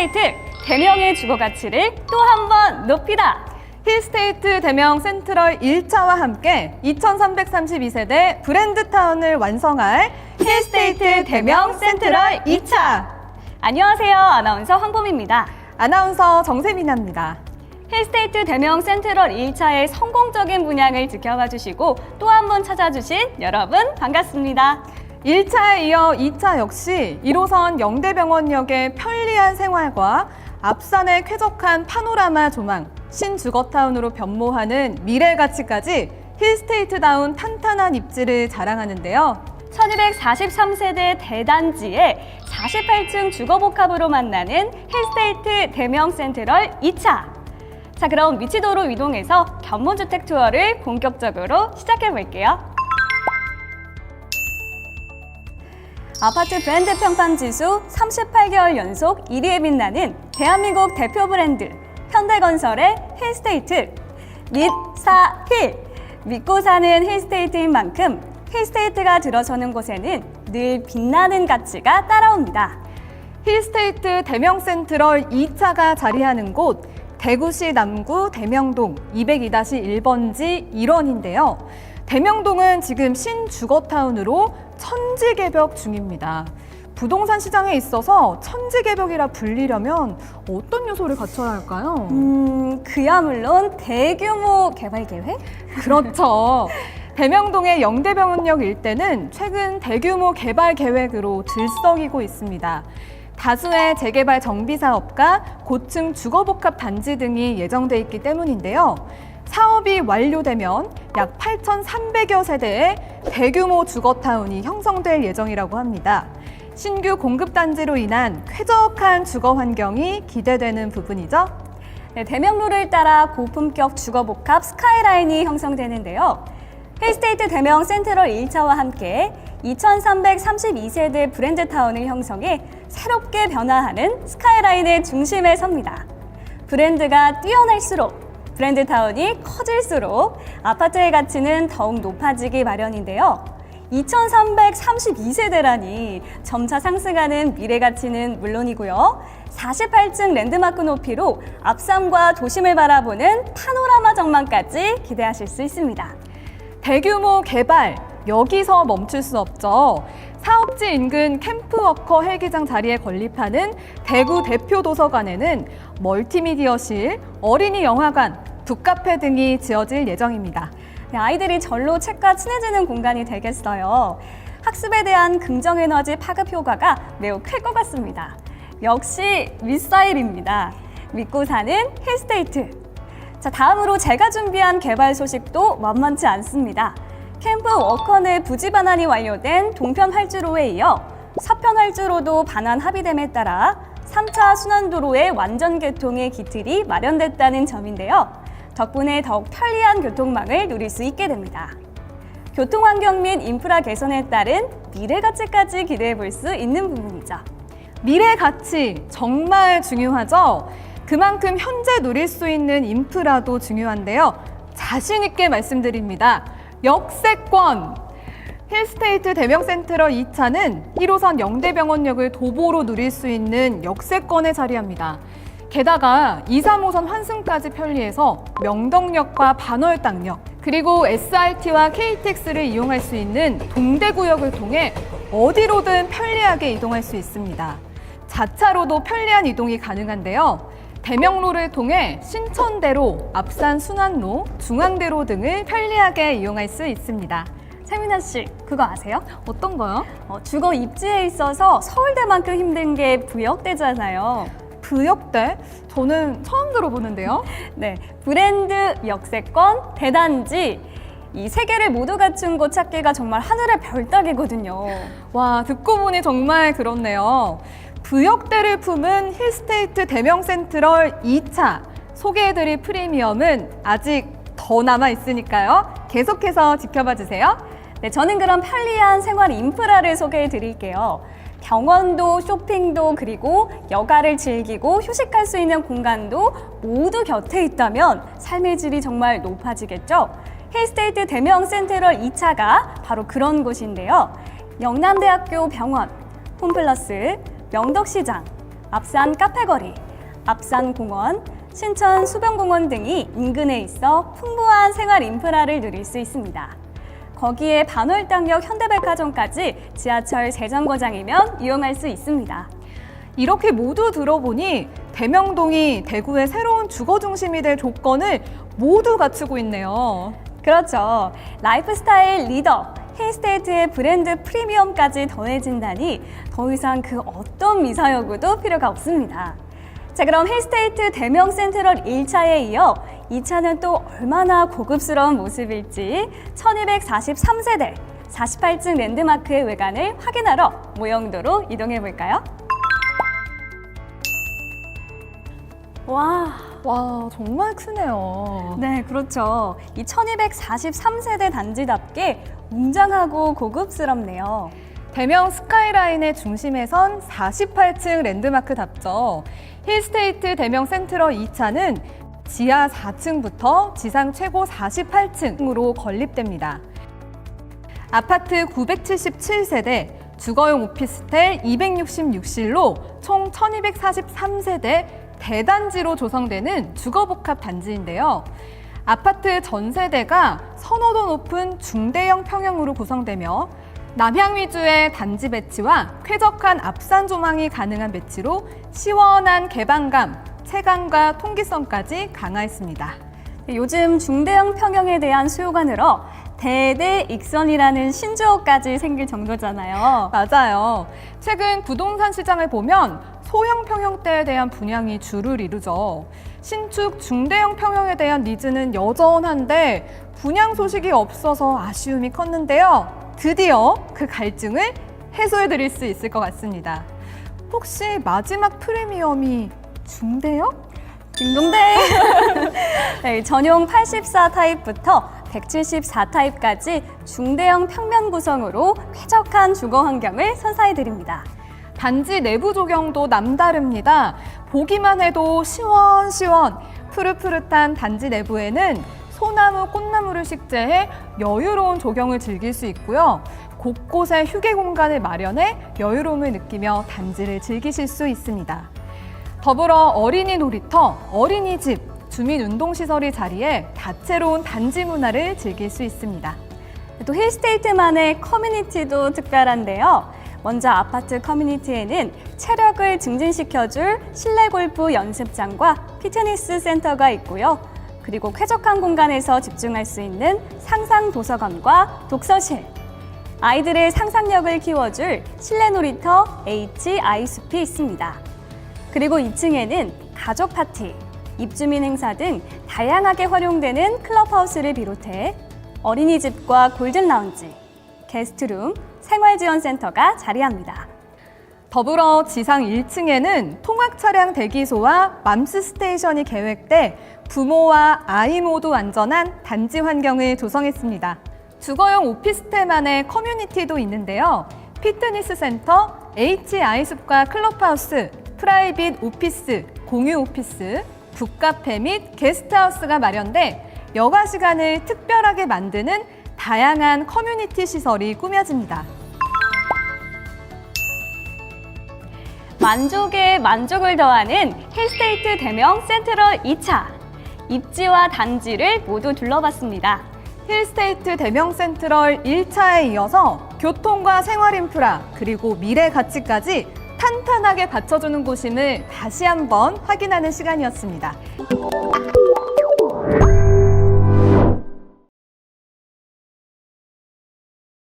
힐스테이트 대명의 주거 가치를 또 한 번 높이다. 힐스테이트 대명 센트럴 1차와 함께 2332세대 브랜드타운을 완성할 힐스테이트 대명 센트럴 2차. 안녕하세요. 아나운서 황봄입니다. 아나운서 정세민아입니다. 힐스테이트 대명 센트럴 1차의 성공적인 분양을 지켜봐 주시고 또 한 번 찾아주신 여러분 반갑습니다. 1차에 이어 2차 역시 1호선 영대병원역의 편리한 생활과 앞산의 쾌적한 파노라마 조망, 신주거타운으로 변모하는 미래 가치까지 힐스테이트다운 탄탄한 입지를 자랑하는데요. 1243세대 대단지에 48층 주거복합으로 만나는 힐스테이트 대명 센트럴 2차. 자, 그럼 위치도로 이동해서 견문주택 투어를 본격적으로 시작해 볼게요. 아파트 브랜드 평판 지수 38개월 연속 1위에 빛나는 대한민국 대표 브랜드 현대건설의 힐스테이트 밑사힐 믿고 사는 힐스테이트인 만큼 힐스테이트가 들어서는 곳에는 늘 빛나는 가치가 따라옵니다. 힐스테이트 대명 센트럴 2차가 자리하는 곳 대구시 남구 대명동 202-1번지 1원인데요. 대명동은 지금 신주거타운으로 천지 개벽 중입니다. 부동산 시장에 있어서 천지 개벽이라 불리려면 어떤 요소를 갖춰야 할까요? 음, 그야 물론 대규모 개발 계획? 그렇죠. 대명동의 영대병원역 일대는 최근 대규모 개발 계획으로 들썩이고 있습니다. 다수의 재개발 정비 사업과 고층 주거복합 단지 등이 예정돼 있기 때문인데요. 사업이 완료되면 약 8,300여 세대의 대규모 주거타운이 형성될 예정이라고 합니다. 신규 공급 단지로 인한 쾌적한 주거 환경이 기대되는 부분이죠. 네, 대명로를 따라 고품격 주거복합 스카이라인이 형성되는데요. 힐스테이트 대명 센트럴 1차와 함께 2332세대 브랜드타운을 형성해 새롭게 변화하는 스카이라인의 중심에 섭니다. 브랜드가 뛰어날수록 브랜드 타운이 커질수록 아파트의 가치는 더욱 높아지기 마련인데요. 2332세대라니 점차 상승하는 미래 가치는 물론이고요. 48층 랜드마크 높이로 앞산과 도심을 바라보는 파노라마 전망까지 기대하실 수 있습니다. 대규모 개발 여기서 멈출 수 없죠. 사업지 인근 캠프워커 헬기장 자리에 건립하는 대구 대표 도서관에는 멀티미디어실, 어린이 영화관, 북카페 등이 지어질 예정입니다. 네, 아이들이 절로 책과 친해지는 공간이 되겠어요. 학습에 대한 긍정 에너지 파급 효과가 매우 클 것 같습니다. 역시 미사일입니다. 믿고 사는 힐스테이트. 자, 다음으로 제가 준비한 개발 소식도 만만치 않습니다. 캠프 워커 내 부지 반환이 완료된 동편 활주로에 이어 서편 활주로도 반환 합의됨에 따라 3차 순환도로의 완전 개통의 기틀이 마련됐다는 점인데요. 덕분에 더욱 편리한 교통망을 누릴 수 있게 됩니다. 교통 환경 및 인프라 개선에 따른 미래 가치까지 기대해 볼 수 있는 부분이죠. 미래 가치 정말 중요하죠. 그만큼 현재 누릴 수 있는 인프라도 중요한데요. 자신 있게 말씀드립니다. 역세권. 힐스테이트 대명 센트럴 2차는 1호선 영대병원역을 도보로 누릴 수 있는 역세권에 자리합니다. 게다가 2, 3호선 환승까지 편리해서 명덕역과 반월당역, 그리고 SRT와 KTX를 이용할 수 있는 동대구역을 통해 어디로든 편리하게 이동할 수 있습니다. 자차로도 편리한 이동이 가능한데요. 대명로를 통해 신천대로, 앞산 순환로, 중앙대로 등을 편리하게 이용할 수 있습니다. 세민아 씨, 그거 아세요? 어떤 거요? 어, 주거 입지에 있어서 서울대만큼 힘든 게 부역대잖아요. 부역대? 저는 처음 들어보는데요. 네, 브랜드, 역세권, 대단지 이 세 개를 모두 갖춘 곳 찾기가 정말 하늘의 별 따기거든요. 와, 듣고 보니 정말 그렇네요. 부역대를 품은 힐스테이트 대명 센트럴 2차 소개해드릴 프리미엄은 아직 더 남아 있으니까요. 계속해서 지켜봐 주세요. 네, 저는 그럼 편리한 생활 인프라를 소개해 드릴게요. 병원도 쇼핑도 그리고 여가를 즐기고 휴식할 수 있는 공간도 모두 곁에 있다면 삶의 질이 정말 높아지겠죠. 힐스테이트 대명 센트럴 2차가 바로 그런 곳인데요. 영남대학교 병원, 홈플러스, 명덕시장, 앞산 카페거리, 앞산 공원, 신천 수변공원 등이 인근에 있어 풍부한 생활 인프라를 누릴 수 있습니다. 거기에 반월당역 현대백화점까지 지하철 세정거장이면 이용할 수 있습니다. 이렇게 모두 들어보니 대명동이 대구의 새로운 주거 중심이 될 조건을 모두 갖추고 있네요. 그렇죠. 라이프스타일 리더, 힐스테이트의 브랜드 프리미엄까지 더해진다니 더 이상 그 어떤 미사여구도 필요가 없습니다. 자, 그럼 힐스테이트 대명 센트럴 1차에 이어 2차는 또 얼마나 고급스러운 모습일지 1243세대 48층 랜드마크의 외관을 확인하러 모형도로 이동해 볼까요? 와, 와, 정말 크네요. 네, 그렇죠. 이 1243세대 단지답게 웅장하고 고급스럽네요. 대명 스카이라인의 중심에선 48층 랜드마크답죠. 힐스테이트 대명 센트럴 2차는 지하 4층부터 지상 최고 48층으로 건립됩니다. 아파트 977세대, 주거용 오피스텔 266실로 총 1243세대 대단지로 조성되는 주거복합 단지인데요. 아파트 전 세대가 선호도 높은 중대형 평형으로 구성되며 남향 위주의 단지 배치와 쾌적한 앞산 조망이 가능한 배치로 시원한 개방감, 체감과 통기성까지 강화했습니다. 요즘 중대형 평형에 대한 수요가 늘어 대대 익선이라는 신조어까지 생길 정도잖아요. 맞아요. 최근 부동산 시장을 보면 소형 평형대에 대한 분양이 주를 이루죠. 신축 중대형 평형에 대한 니즈는 여전한데 분양 소식이 없어서 아쉬움이 컸는데요. 드디어 그 갈증을 해소해 드릴 수 있을 것 같습니다. 혹시 마지막 프리미엄이 중대형? 딩동댕! 네, 전용 84 타입부터 174 타입까지 중대형 평면 구성으로 쾌적한 주거 환경을 선사해 드립니다. 단지 내부 조경도 남다릅니다. 보기만 해도 시원시원 푸릇푸릇한 단지 내부에는 소나무, 꽃나무를 식재해 여유로운 조경을 즐길 수 있고요. 곳곳에 휴게 공간을 마련해 여유로움을 느끼며 단지를 즐기실 수 있습니다. 더불어 어린이 놀이터, 어린이집, 주민운동시설이 자리에 다채로운 단지 문화를 즐길 수 있습니다. 또 힐스테이트만의 커뮤니티도 특별한데요. 먼저 아파트 커뮤니티에는 체력을 증진시켜줄 실내 골프 연습장과 피트니스 센터가 있고요. 그리고 쾌적한 공간에서 집중할 수 있는 상상 도서관과 독서실, 아이들의 상상력을 키워줄 실내 놀이터 H 아이숲이 있습니다. 그리고 2층에는 가족 파티, 입주민 행사 등 다양하게 활용되는 클럽하우스를 비롯해 어린이집과 골든 라운지, 게스트룸, 생활지원센터가 자리합니다. 더불어 지상 1층에는 통학 차량 대기소와 맘스 스테이션이 계획돼 부모와 아이 모두 안전한 단지 환경을 조성했습니다. 주거용 오피스텔만의 커뮤니티도 있는데요. 피트니스 센터, H 아이숲과 클럽하우스, 프라이빗 오피스, 공유 오피스, 북카페 및 게스트하우스가 마련돼 여가 시간을 특별하게 만드는 다양한 커뮤니티 시설이 꾸며집니다. 만족에 만족을 더하는 힐스테이트 대명 센트럴 2차. 입지와 단지를 모두 둘러봤습니다. 힐스테이트 대명 센트럴 1차에 이어서 교통과 생활 인프라 그리고 미래 가치까지 탄탄하게 받쳐주는 곳임을 다시 한번 확인하는 시간이었습니다.